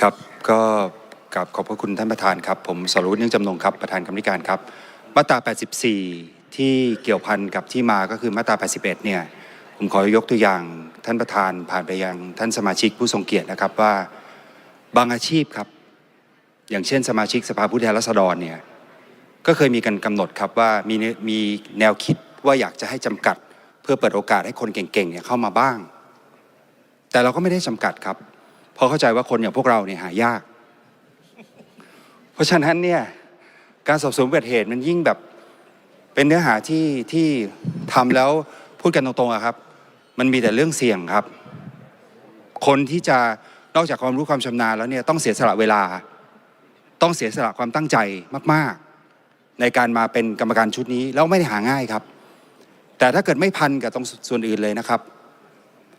ครับก็กับขอบพระคุณท่านประธานครับ ผมสรวุฒิเนื่องจำนงครับประธานกรรมธิการครับ มาตรา 84 ที่เกี่ยวพันกับที่มาก็คือมาตรา 81 เนี่ยผมขอยกตัวอย่างท่านประธานผ่านไปยังท่านสมาชิกผู้ทรงเกียรตินะครับว่าบางอาชีพครับ อย่างเช่น สมาชิกสภาผู้แทนราษฎรเนี่ยก็เคยมีการกำหนดครับว่ามีมีแนวคิดว่าอยากจะให้จำกัด เพื่อเปิดโอกาสให้คนเก่งๆเนี่ยเข้ามาบ้าง แต่เราก็ไม่ได้จำกัดครับ เพราะเข้าใจว่าคนอย่างพวกเราเนี่ยหายาก เพราะฉะนั้นเนี่ยการสอบสวนอุบัติเหตุมันยิ่งแบบเป็นเนื้อหาที่ที่ทำแล้วพูดกันตรงๆอะครับ มันมีแต่เรื่องเสี่ยงครับ คนที่จะนอกจากความรู้ความชำนาญแล้วเนี่ยต้องเสียสละเวลา ต้องเสียสละความตั้งใจมาก ๆ ในการมาเป็นกรรมการชุดนี้แล้วไม่ได้หาง่ายครับ แต่ถ้าเกิดไม่พันกับตรงส่วนอื่นเลยนะครับ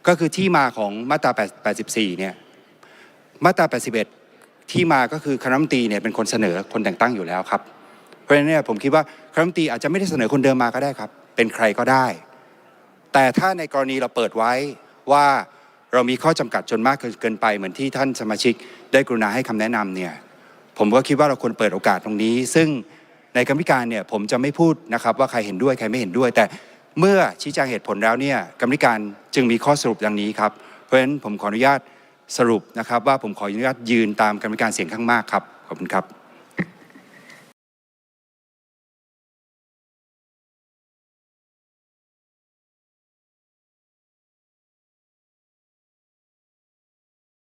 ก็คือที่มาของมาตรา 84 เนี่ย มาตรา 81 ที่มาก็คือคณะรัฐมนตรีเนี่ยเป็นคนเสนอคนแต่งตั้งอยู่แล้วครับ เพราะฉะนั้นเนี่ยผมคิดว่าคณะรัฐมนตรีอาจจะไม่ได้เสนอคนเดิมมาก็ได้ครับ เป็นใครก็ได้ แต่ถ้าในกรณีเราเปิดไว้ว่าเรามีข้อจำกัดจนมากเกินไปเหมือนที่ท่านสมาชิก ได้กรุณาให้คำแนะนำเนี่ยผมก็คิดว่าเราควรเปิดโอกาสตรงนี้ ซึ่งในกรรมธิการเนี่ยผมจะไม่พูดนะครับว่าใครเห็นด้วยใครไม่เห็นด้วย แต่เมื่อชี้แจงเหตุผลแล้วเนี่ยกรรมธิการจึงมีข้อสรุปดังนี้ครับ เพราะฉะนั้นผมขออนุญาต สรุปนะครับว่าผมขออนุญาตยืนตามกรรมธิการเสียงข้างมากครับ ขอบคุณครับ